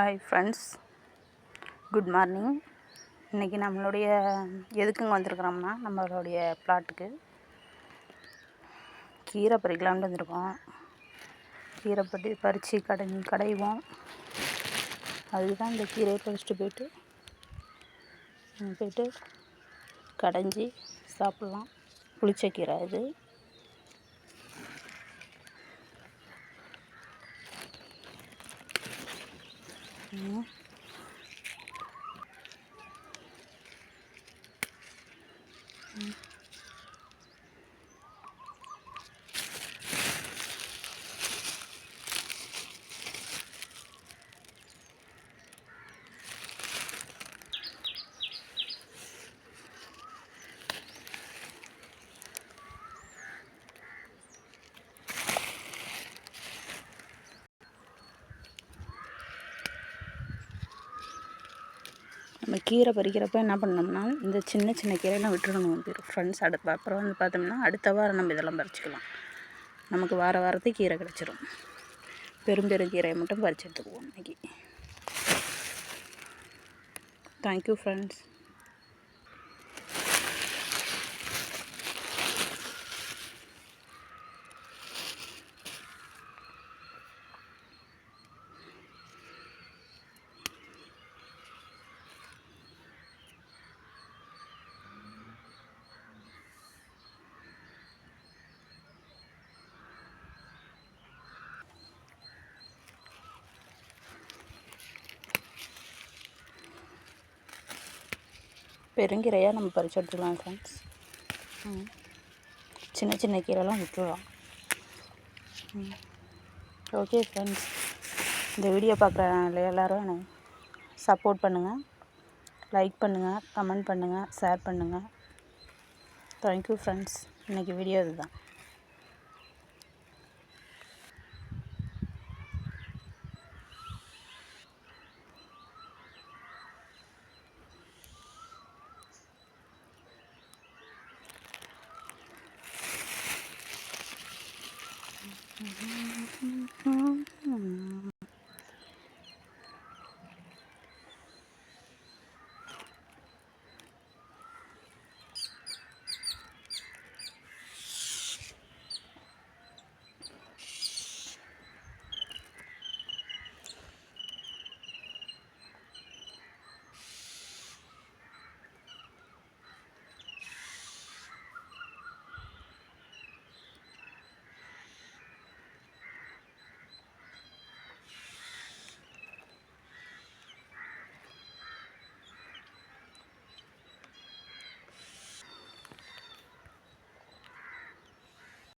Hi friends good morning இன்றைக்கி நம்மளுடைய எதுக்குங்க வந்திருக்குறோம்னா நம்மளுடைய பிளாட்டுக்கு கீரை பறிக்கலாம்னு வந்திருக்கோம். கீரை பட்டி பறித்து கடை கடைவோம். அதுதான் இந்த கீரையை பறிச்சுட்டு போயிட்டு போயிட்டு கடைஞ்சி சாப்பிட்லாம். புளிச்ச கீரை இது bakalım. Evet. நம்ம கீரை பறிக்கிறப்ப என்ன பண்ணோம்னா இந்த சின்ன சின்ன கீரையெல்லாம் விட்டுடணும் ஃப்ரெண்ட்ஸ் அடுத்த அப்புறம் வந்து பார்த்தோம்னா அடுத்த வாரம் நம்ம இதெல்லாம் பறிச்சிக்கலாம். நமக்கு வார வாரத்துக்கு கீரை கிடச்சிரும். பெரும் பெரும் கீரையை மட்டும் பறிச்சு எடுத்துக்குவோம் இன்றைக்கி தேங்க்யூ ஃப்ரெண்ட்ஸ் பெருங்கீரையாக நம்ம பறித்து எடுத்துக்கலாம் ஃப்ரெண்ட்ஸ் சின்ன சின்ன கீரைலாம் விட்டுடலாம் ஓகே ஃப்ரெண்ட்ஸ் இந்த வீடியோ பார்க்குற எல்லோரும் சப்போர்ட் பண்ணுங்கள் லைக் பண்ணுங்கள் கமெண்ட் பண்ணுங்கள் ஷேர் பண்ணுங்கள் தேங்க்யூ ஃப்ரெண்ட்ஸ் இன்றைக்கி வீடியோ இதுதான். Mm -hmm.